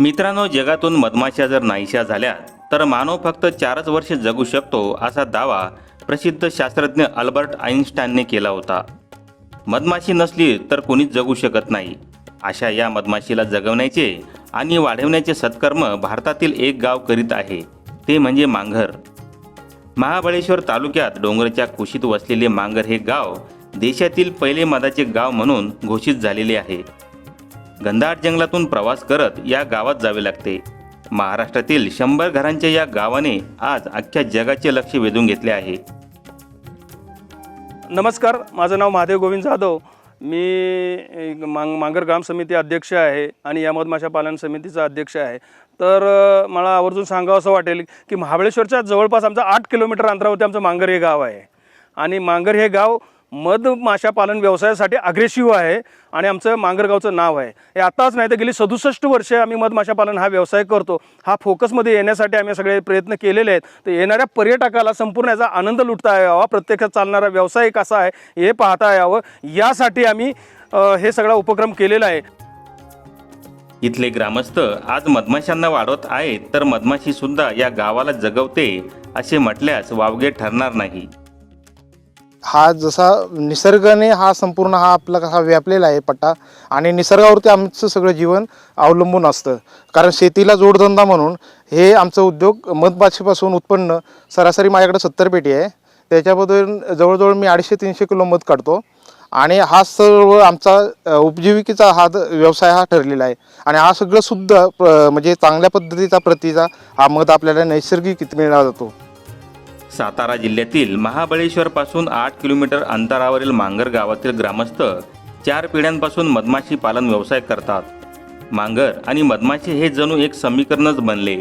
मित्रांनो जगातून मधमाशा जर नाहीशा झाल्या तर मानव फक्त चारच वर्ष जगू शकतो असा दावा प्रसिद्ध शास्त्रज्ञ अल्बर्ट आईन्स्टाईनने केला होता. मधमाशी नसली तर कोणीच जगू शकत नाही. अशा या मधमाशीला जगवण्याचे आणि वाढवण्याचे सत्कर्म भारतातील एक गाव करीत आहे ते म्हणजे मांघर. महाबळेश्वर तालुक्यात डोंगराच्या कुशीत वसलेले मांगर हे गाव देशातील पहिले मधाचे गाव म्हणून घोषित झालेले आहे. घनदाट जंगलातून प्रवास करत या गावात जावे लागते. महाराष्ट्रातील शंभर घरांच्या या गावाने आज अख्ख्या जगाचे लक्ष वेधून घेतले आहे. नमस्कार माझं नाव महादेव गोविंद जाधव. मी मांग मांगर ग्राम समिती अध्यक्ष आहे आणि या मधमाशा पालन समितीचा अध्यक्ष आहे. तर मला आवर्जून सांगावं असं वाटेल की महाबळेश्वरच्या जवळपास आमचं आठ किलोमीटर अंतरावरती आमचं मांगर हे गाव आहे. आणि मांगर हे गाव मधमाशा पालन व्यवसायासाठी अग्रेसिव्ह आहे आणि आमचं मांगरगावचं नाव आहे. हे आताच नाही तर गेली सदुसष्ट वर्षे आम्ही मधमाशा पालन हा व्यवसाय करतो. हा फोकसमध्ये येण्यासाठी आम्ही सगळे प्रयत्न केलेले आहेत. तर येणाऱ्या पर्यटकाला संपूर्ण याचा आनंद लुटता यावा प्रत्यक्षात चालणारा व्यवसाय कसा आहे हे पाहता यावं. यासाठी आम्ही हे सगळा उपक्रम केलेला आहे. इथले ग्रामस्थ आज मधमाशांना वाढवत आहेत तर मधमाशी सुद्धा या गावाला जगवते असे म्हटल्यास वावगे ठरणार नाही. हा जसा निसर्गाने हा संपूर्ण हा आपला हा व्यापलेला आहे पट्टा आणि निसर्गावरती आमचं सगळं जीवन अवलंबून असतं. कारण शेतीला जोडधंदा म्हणून हे आमचं उद्योग मधमाशीपासून उत्पन्न सरासरी माझ्याकडे सत्तर पेटी आहे. त्याच्यामधून जवळजवळ मी अडीचशे तीनशे किलो मध काढतो. आणि हा सर्व आमचा उपजीविकेचा हा द- व्यवसाय हा ठरलेला आहे. आणि हा सगळं शुद्ध म्हणजे चांगल्या पद्धतीचा प्रतीचा हा मध आपल्याला नैसर्गिक मिळाला जातो. सातारा जिल्ह्यातील महाबळेश्वरपासून आठ किलोमीटर अंतरावरील मांगर गावातील ग्रामस्थ चार पिढ्यांपासून मधमाशी पालन व्यवसाय करतात. मांगर आणि मधमाशी हे जणू एक समीकरणच बनले.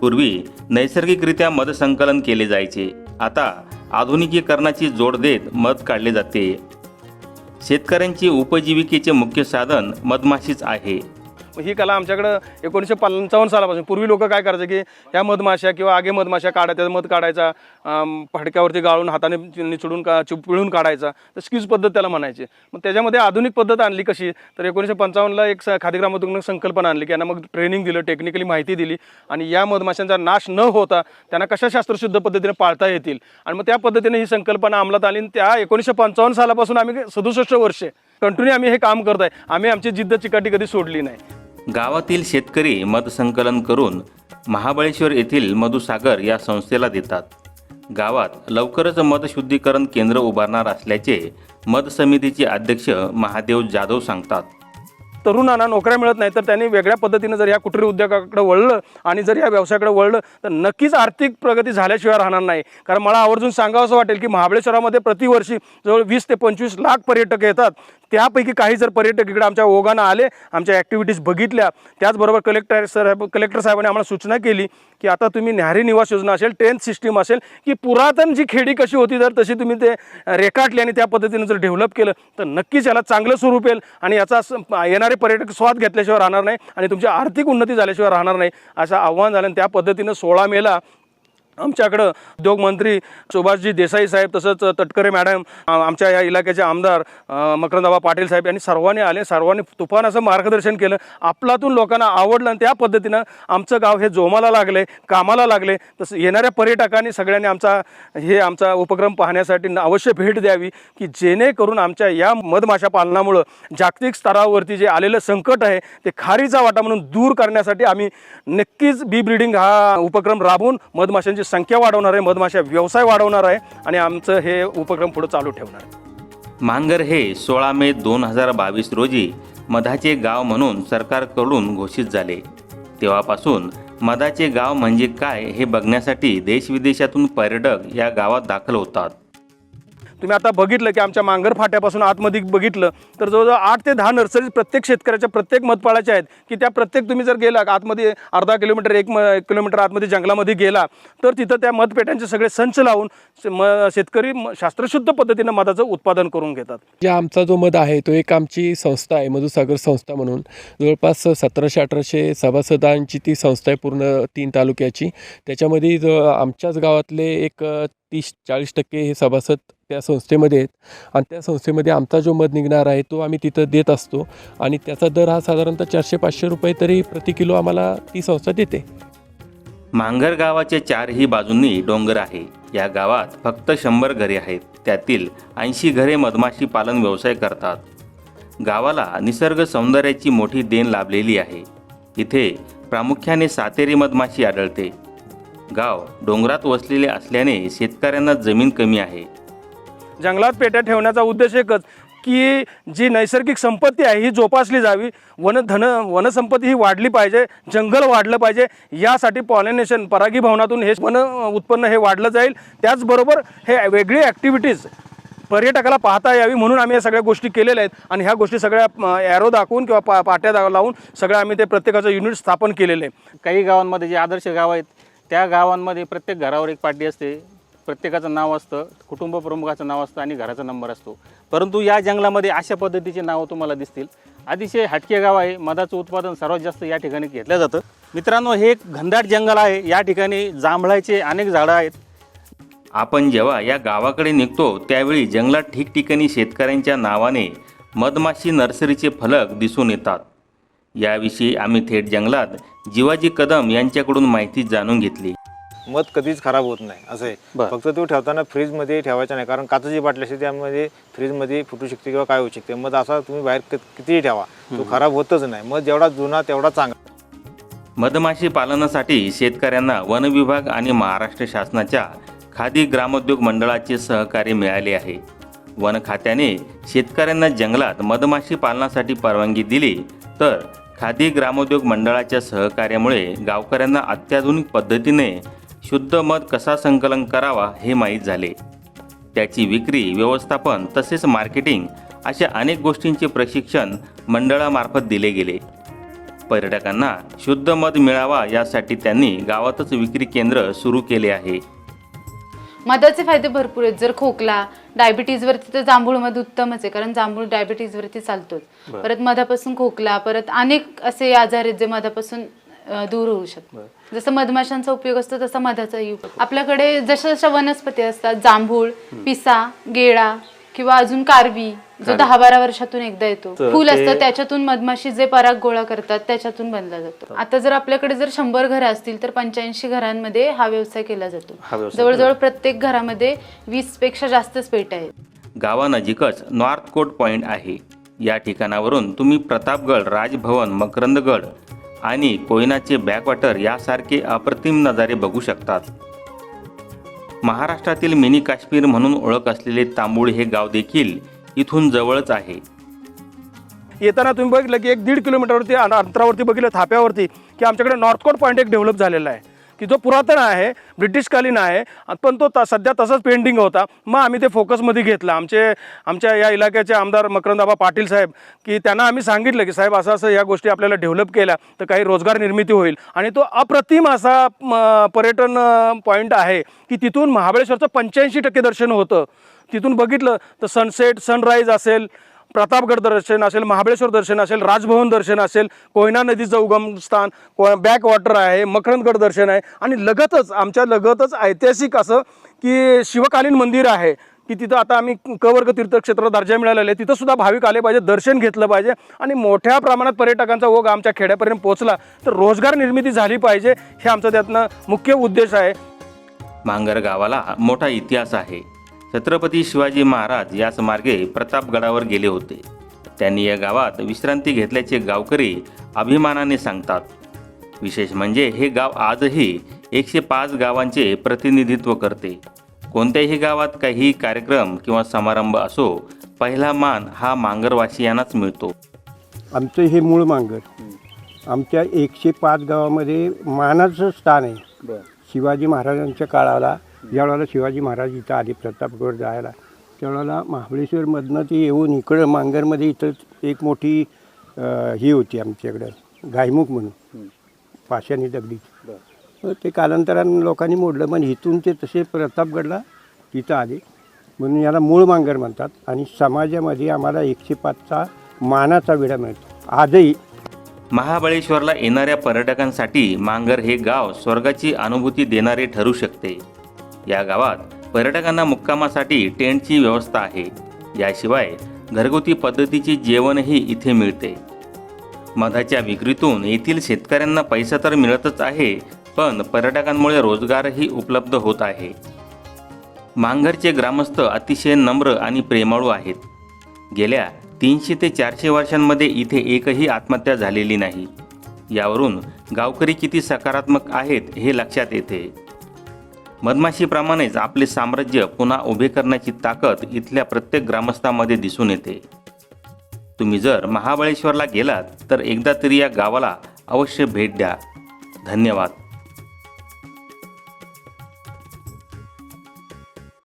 पूर्वी नैसर्गिकरित्या मध संकलन केले जायचे. आता आधुनिकीकरणाची जोड देत मध काढले जाते. शेतकऱ्यांची उपजीविकेचे मुख्य साधन मधमाशीच आहे. ही कला आमच्याकडं एकोणीसशे पंचावन्न सालापासून. पूर्वी लोक काय करायचे की ह्या मधमाशा किंवा आगे मधमाशा काढायच्या मध काढायचा अम, फडक्यावरती गाळून हाताने निचडून का चुप पिळून काढायचा. तर स्क्यूज पद्धत त्याला म्हणायचे. मग त्याच्यामध्ये आधुनिक पद्धत आणली कशी? तर एकोणीसशे पंचावन्नला एक स- संकल्पना आणली की यांना मग ट्रेनिंग दिलं टेक्निकली माहिती दिली आणि या मधमाशांचा नाश न होता त्यांना कशा शास्त्रशुद्ध पद्धतीने पाळता येतील? आणि मग त्या पद्धतीने ही संकल्पना अंमलात आली आणि त्या एकोणीसशे पंचावन्न सालापासून आम्ही सदुसष्ट वर्षे कंटिन्यू आम्ही हे काम करत आहे. आम्ही आमची जिद्द चिकाटी कधी सोडली नाही. गावातील शेतकरी मधसंकलन करून महाबळेश्वर येथील मधुसागर या संस्थेला देतात. गावात लवकरच मध शुद्धीकरण केंद्र उभारणार असल्याचे मध समितीचे अध्यक्ष महादेव जाधव सांगतात. तरुणांना नोकऱ्या मिळत नाही तर त्यांनी वेगळ्या पद्धतीनं जर या कुटरी उद्योगाकडे वळलं आणि जर या व्यवसायाकडे वळलं तर नक्कीच आर्थिक प्रगती झाल्याशिवाय राहणार नाही. कारण मला आवर्जून सांगावं असं वाटेल की महाबळेश्वरामध्ये प्रतिवर्षी जवळ वीस ते पंचवीस लाख पर्यटक येतात. त्यापैकी काही जर पर्यटक इकडे आमच्या ओघानं आले आमच्या ॲक्टिव्हिटीज बघितल्या त्याचबरोबर कलेक्टर साहेब कलेक्टर साहेबांनी आम्हाला सूचना केली की आता तुम्ही न्याहारी निवास योजना असेल टेन्थ सिस्टीम असेल की पुरातन जी खेडी कशी होती जर तशी तुम्ही ते रेखाटली आणि त्या पद्धतीनं जर डेव्हलप केलं तर नक्कीच याला चांगलं स्वरूप येईल आणि याचा येणारे पर्यटक स्वाद घेतल्याशिवाय राहणार नाही आणि तुमची आर्थिक उन्नती झाल्याशिवाय राहणार नाही असं आव्हान झालं आणि त्या पद्धतीनं सोळा मेला. आमच्याकडं उद्योगमंत्री सुभाषजी देसाई साहेब तसंच तटकरे मॅडम आमच्या या इलाक्याचे आमदार मकरंदाबा पाटील साहेब यांनी सर्वांनी आले सर्वांनी तुफान असं मार्गदर्शन केलं. आपलातून लोकांना आवडलं आणि त्या पद्धतीनं आमचं गाव हे जोमाला लागले कामाला लागले. तसं येणाऱ्या पर्यटकांनी सगळ्यांनी आमचा हे आमचा उपक्रम पाहण्यासाठी अवश्य भेट द्यावी की जेणेकरून आमच्या या मधमाशा पालनामुळं जागतिक स्तरावरती जे आलेलं संकट आहे ते खारीचा वाटा म्हणून दूर करण्यासाठी आम्ही नक्कीच बी ब्रीडिंग हा उपक्रम राबवून मधमाशांची संख्या वाढवणार आहे मधमाशा व्यवसाय वाढवणार आहे आणि आमचं हे उपक्रम पुढे चालू ठेवणार आहे. मांगर हे सोळा मे दोन हजार बावीस रोजी मधाचे गाव म्हणून सरकारकडून घोषित झाले. तेव्हापासून मधाचे गाव म्हणजे काय हे बघण्यासाठी देशविदेशातून पर्यटक या गावात दाखल होतात. तुम्ही आता बघितलं की आमच्या मांगर फाट्यापासून आतमध्ये बघितलं तर जवळजवळ आठ ते दहा नर्सरीज प्रत्येक शेतकऱ्याच्या प्रत्येक मतपाळाच्या आहेत की त्या प्रत्येक तुम्ही जर गेला आतमध्ये अर्धा किलोमीटर एक म किलोमीटर आतमध्ये जंगलामध्ये गेला तर तिथं त्या मतपेट्यांचे सगळे संच लावून म शेतकरी शास्त्रशुद्ध पद्धतीनं मधाचं उत्पादन करून घेतात. जे आमचा जो मध आहे तो एक आमची संस्था आहे मधुसागर संस्था म्हणून. जवळपास सतराशे अठराशे सभासदांची ती संस्था आहे पूर्ण तीन तालुक्याची. त्याच्यामध्ये ज आमच्याच गावातले एक तीस चाळीस टक्के हे सभासद त्या संस्थेमध्ये आहेत. आणि त्या संस्थेमध्ये आमचा जो मध निघणार आहे तो आम्ही तिथं देत असतो. आणि त्याचा दर हा साधारणतः चारशे पाचशे रुपये तरी प्रति किलो आम्हाला ती संस्था देते. मांगर गावाच्या चारही बाजूंनी डोंगर आहे. या गावात फक्त शंभर घरे आहेत. त्यातील ऐंशी घरे मधमाशी पालन व्यवसाय करतात. गावाला निसर्ग सौंदर्याची मोठी देण लाभलेली आहे. इथे प्रामुख्याने सातेरी मधमाशी आढळते. गाव डोंगरात वसलेले असल्याने शेतकऱ्यांना जमीन कमी आहे. जंगलात पेट्या ठेवण्याचा उद्देश एकच की जी नैसर्गिक संपत्ती आहे ही जोपासली जावी. वनधन वनसंपत्ती ही वाढली पाहिजे जंगल वाढलं पाहिजे यासाठी पॉलिनेशन परागीभवनातून हे वन उत्पन्न हे वाढलं जाईल. त्याचबरोबर हे वेगळी ॲक्टिव्हिटीज पर्यटकाला पाहता यावी म्हणून आम्ही या सगळ्या गोष्टी केलेल्या आहेत. आणि ह्या गोष्टी सगळ्या ॲरो दाखवून किंवा पा पाट्या दा लावून सगळं आम्ही ते प्रत्येकाचं युनिट स्थापन केलेलं आहे. काही गावांमध्ये जे आदर्श गाव आहेत त्या गावांमध्ये प्रत्येक घरावर एक पाटी असते. प्रत्येकाचं नाव असतं कुटुंब प्रमुखाचं नाव असतं आणि घराचा नंबर असतो. परंतु या जंगलामध्ये अशा पद्धतीचे नावं तुम्हाला दिसतील. अतिशय हटके गाव आहे. मधाचं उत्पादन सर्वात जास्त या ठिकाणी घेतलं जातं. मित्रांनो हे एक घनदाट जंगल आहे. या ठिकाणी जांभळाचे अनेक झाडं आहेत. आपण जेव्हा या गावाकडे निघतो त्यावेळी जंगलात ठिकठिकाणी शेतकऱ्यांच्या नावाने मधमाशी नर्सरीचे फलक दिसून येतात. याविषयी आम्ही थेट जंगलात जिवाजी कदम यांच्याकडून माहिती जाणून घेतली. मध कधीच खराब होत नाही असं आहे. फक्त तो ठेवताना फ्रीजमध्ये ठेवायचा नाही कारण काचेची बाटली असते त्यामध्ये फ्रीजमध्ये फुटू शकते किंवा काय होऊ शकते. मध असा तुम्ही बाहेर कितीही ठेवा तो खराब होतच नाही. मध जेवढा जुना तेवढा चांगला. मधमाशी पालनासाठी शेतकऱ्यांना वन विभाग आणि महाराष्ट्र शासनाच्या खादी ग्रामोद्योग मंडळाचे सहकार्य मिळाले आहे. वन खात्याने शेतकऱ्यांना जंगलात मधमाशी पालनासाठी परवानगी दिली तर खादी ग्रामोद्योग मंडळाच्या सहकार्यामुळे गावकऱ्यांना अत्याधुनिक पद्धतीने शुद्ध मध कसा संकलन करावा हे माहीत झाले. त्याची विक्री व्यवस्थापन तसेच मार्केटिंग अशा अनेक गोष्टींचे प्रशिक्षण मंडळामार्फत दिले गेले. पर्यटकांना शुद्ध मध मिळावा यासाठी त्यांनी गावातच विक्री केंद्र सुरू केले आहे. मधाचे फायदे भरपूर आहेत. जर खोकला डायबिटीजवरती तर जांभूळ मध उत्तमच आहे कारण जांभूळ डायबिटीजवरती चालतोच. परत मधापासून खोकला परत अनेक असे आजार आहेत जे मधापासून दूर होऊ शकतात जसं मधमाशांचा उपयोग असतो तसा मधाचाही उपयोग आपल्याकडे जशा जशा वनस्पती असतात जांभूळ पिसा गेळा किंवा अजून कारवी जो दहा बारा वर्षातून एकदा येतो. फुल असतं त्याच्यातून मधमाशी जे पराग गोळा करतात त्याच्यातून बनला जातो. आता जर आपल्याकडे जर शंभर घरं असतील तर पंच्याऐंशी घरांमध्ये हा व्यवसाय केला जातो. जवळजवळ प्रत्येक घरामध्ये वीसपेक्षा जास्तच पेट्या आहेत. गावानजीकच नॉर्थ कोट पॉईंट आहे. या ठिकाणावरून तुम्ही प्रतापगड राजभवन मकरंदगड आणि कोयनाचे बॅकवॉटर यासारखे अप्रतिम नजारे बघू शकतात. महाराष्ट्रातील मिनी काश्मीर म्हणून ओळख असलेले तांबूळ हे गाव देखील इथून जवळच आहे. येताना तुम्ही बघितलं की एक दीड किलोमीटरवरती अंतरावरती बघितलं थाप्यावरती की आमच्याकडे नॉर्थकोट पॉईंट एक डेव्हलप झालेला आहे. की जो पुरातन आहे ब्रिटिशकालीन आहे पण तो त सध्या तसंच पेंडिंग होता. मग आम्ही ते फोकसमध्ये घेतलं. आमचे आमच्या या इलाक्याचे आमदार मकरंदाबा पाटील साहेब की त्यांना आम्ही सांगितलं की साहेब असं असं या गोष्टी आपल्याला डेव्हलप केल्या तर काही रोजगार निर्मिती होईल. आणि तो अप्रतिम असा पर्यटन पॉईंट आहे की तिथून महाबळेश्वरचं पंच्याऐंशी टक्के दर्शन होतं. तिथून बघितलं तर सनसेट सनराईज असेल प्रतापगड दर्शन असेल महाबळेश्वर दर्शन असेल राजभवन दर्शन असेल कोयना नदीचं उगमस्थान को बॅक वॉटर आहे मकरंदगड दर्शन आहे. आणि लगतच आमच्या लगतच ऐतिहासिक असं की शिवकालीन मंदिर आहे की तिथं आता आम्ही कवर्ग तीर्थक्षेत्र दर्जा मिळालेला आहे. तिथंसुद्धा भाविक आले पाहिजे दर्शन घेतलं पाहिजे. आणि मोठ्या प्रमाणात पर्यटकांचा ओघ आमच्या खेड्यापर्यंत पोहोचला तर रोजगार निर्मिती झाली पाहिजे हे आमचं त्यातनं मुख्य उद्देश आहे. मांगर गावाला मोठा इतिहास आहे. छत्रपती शिवाजी महाराज याच मार्गे प्रतापगडावर गेले होते. त्यांनी या गावात विश्रांती घेतल्याचे गावकरी अभिमानाने सांगतात. विशेष म्हणजे हे गाव आजही एकशे पाच गावांचे प्रतिनिधित्व करते. कोणत्याही गावात काही कार्यक्रम किंवा समारंभ असो पहिला मान हा मांगरवासियांनाच मिळतो. आमचं हे मूळ मांगर. आमच्या एकशे पाच गावामध्ये मानाचं स्थान आहे. शिवाजी महाराजांच्या काळाला ज्यावेळेला शिवाजी महाराज इथं आले प्रतापगड जायला. त्यावेळेला महाबळेश्वरमधनं ते येऊन इकडं मांगरमध्ये इथं एक मोठी ही होती आमच्याकडं गायमुख म्हणून. पाशानी दगडी. ते कालांतरानं लोकांनी मोडलं पण इथून ते तसे प्रतापगडला तिथं आले. म्हणून याला मूळ मांगर म्हणतात आणि समाजामध्ये आम्हाला एकशे पाचचा मानाचा विडा मिळतो. आजही महाबळेश्वरला येणाऱ्या पर्यटकांसाठी मांगर हे गाव स्वर्गाची अनुभूती देणारे ठरू शकते. या गावात पर्यटकांना मुक्कामासाठी टेंटची व्यवस्था आहे. याशिवाय घरगुती पद्धतीचे जेवणही इथे मिळते. मधाच्या विक्रीतून येथील शेतकऱ्यांना पैसा तर मिळतच आहे पण पर्यटकांमुळे रोजगारही उपलब्ध होत आहे. मांघरचे ग्रामस्थ अतिशय नम्र आणि प्रेमाळू आहेत. गेल्या तीनशे ते चारशे वर्षांमध्ये इथे एकही आत्महत्या झालेली नाही. यावरून गावकरी किती सकारात्मक आहेत हे लक्षात येते. मधमाशीप्रमाणेच आपले साम्राज्य पुन्हा उभे करण्याची ताकद इथल्या प्रत्येक ग्रामस्थामध्ये दिसून येते. तुम्ही जर महाबळेश्वरला गेलात तर एकदा तरी या गावाला अवश्य भेट द्या. धन्यवाद.